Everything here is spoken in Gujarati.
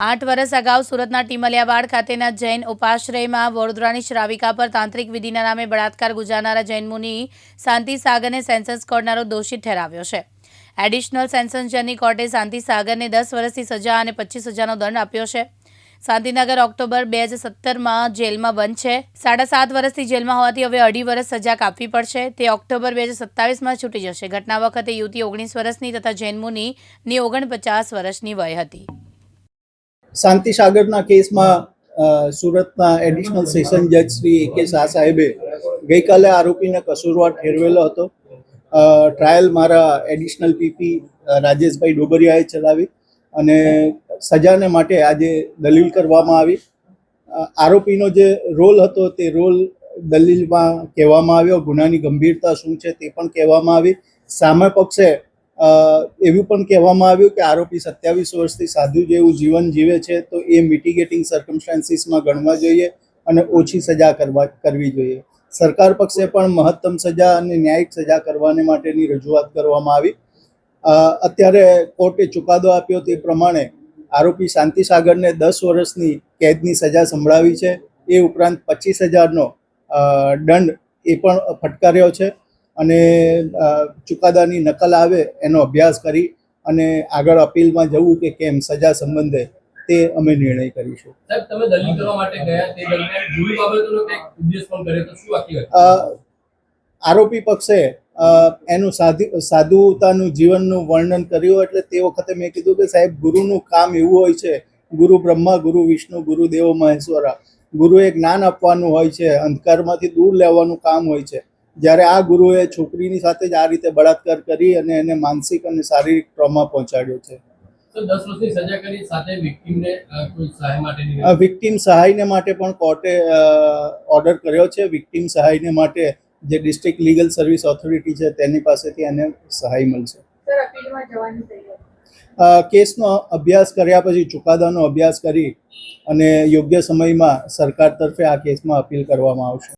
આઠ વર્ષ અગાઉ સુરતના ટીમલિયાવાડ ખાતેના જૈન ઉપાશ્રયમાં વડોદરાની શ્રાવિકા પર તાંત્રિક વિધિના નામે બળાત્કાર ગુજારનારા જૈન મુનિ શાંતિ સાગરને સેન્સન્સ કોર્ટનારો દોષિત ઠેરાવ્યો છે. એડિશનલ સેન્સન્સ જજની કોર્ટે શાંતિ સાગરને દસ વર્ષની સજા અને પચીસ હજારનો દંડ આપ્યો છે. શાંતિનગર ઓક્ટોબર બે હજાર સત્તરમાં જેલમાં બંધ છે. સાડા સાત વર્ષથી જેલમાં હોવાથી હવે અઢી વર્ષ સજા કાપવી પડશે. તે ઓક્ટોબર બે હજાર સત્તાવીસમાં છૂટી જશે. ઘટના વખતે યુવતી ઓગણીસ વર્ષની તથા જૈન ઓગણપચાસ વર્ષની વય હતી. શાંતિ સાગરના કેસમાં સુરતના એડિશનલ સેશન જજ શ્રી એ કે શાહ સાહેબે ગઈકાલે આરોપીને કસૂરવાર ઠેરવેલો હતો. ટ્રાયલ મારા એડિશનલ પીપી રાજેશભાઈ ડોબરિયાએ ચલાવી અને સજાને માટે આજે દલીલ કરવામાં આવી. આરોપીનો જે રોલ હતો તે રોલ દલીલમાં કહેવામાં આવ્યો, ગુનાની ગંભીરતા શું છે તે પણ કહેવામાં આવી. સામે પક્ષે એવું પણ કહેવામાં આવ્યું કે આરોપી સત્યાવીસ વર્ષથી સાધુ જેવું જીવન જીવે છે, તો એ મિટિગેટિંગ સર્કમસ્ટાન્સીસમાં ગણવા જોઈએ અને ઓછી સજા કરવા, કરવી જોઈએ. સરકાર પક્ષે પણ મહત્તમ સજા અને ન્યાયિક સજા કરવાને માટેની રજૂઆત કરવામાં આવી. અત્યારે કોર્ટે ચુકાદો આપ્યો તે પ્રમાણે આરોપી શાંતિ સાગરને દસ વર્ષની કેદની સજા સંભળાવી છે. એ ઉપરાંત પચીસ હજારનો દંડ એ પણ ફટકાર્યો છે. અને ચુકાદાની નકલ આવે એનો અભ્યાસ કરી અને આગળ અપીલમાં જવું કે કેમ સજા સંબંધે તે અમે નિર્ણય કરીશું. આરોપી પક્ષે એનું સાધુ સાધુતાનું જીવનનું વર્ણન કર્યું એટલે તે વખતે મેં કીધું કે સાહેબ ગુરુનું કામ એવું હોય છે ગુરુ બ્રહ્મા ગુરુ વિષ્ણુ ગુરુ દેવો મહેશ્વરા ગુરુએ જ્ઞાન આપવાનું હોય છે અંધકારમાંથી દૂર લેવાનું કામ હોય છે જ્યારે આ ગુરુએ છોકરીની સાથે જ આ રીતે બળાત્કાર કરી અને એને માનસિક અને શારીરિક ટ્રોમા પહોંચાડ્યો છે. તો દસ વર્ષની સજા કરી સાથે વિક્ટીમને કોઈ સહાય માટેની વિક્ટીમ સહાયને માટે પણ કોર્ટે ઓર્ડર કર્યો છે. વિક્ટીમ સહાયને માટે જે ડિસ્ટ્રિક્ટ લીગલ સર્વિસ ઓથોરિટી છે તેની પાસેથી એને સહાય મળશે. સર અપીલમાં જવાની તૈયારી? અ, કેસનો અભ્યાસ કર્યા પછી ચુકાદાનો અભ્યાસ કરી અને યોગ્ય સમયમાં સરકાર તરફે આ કેસમાં અપીલ કરવામાં આવશે.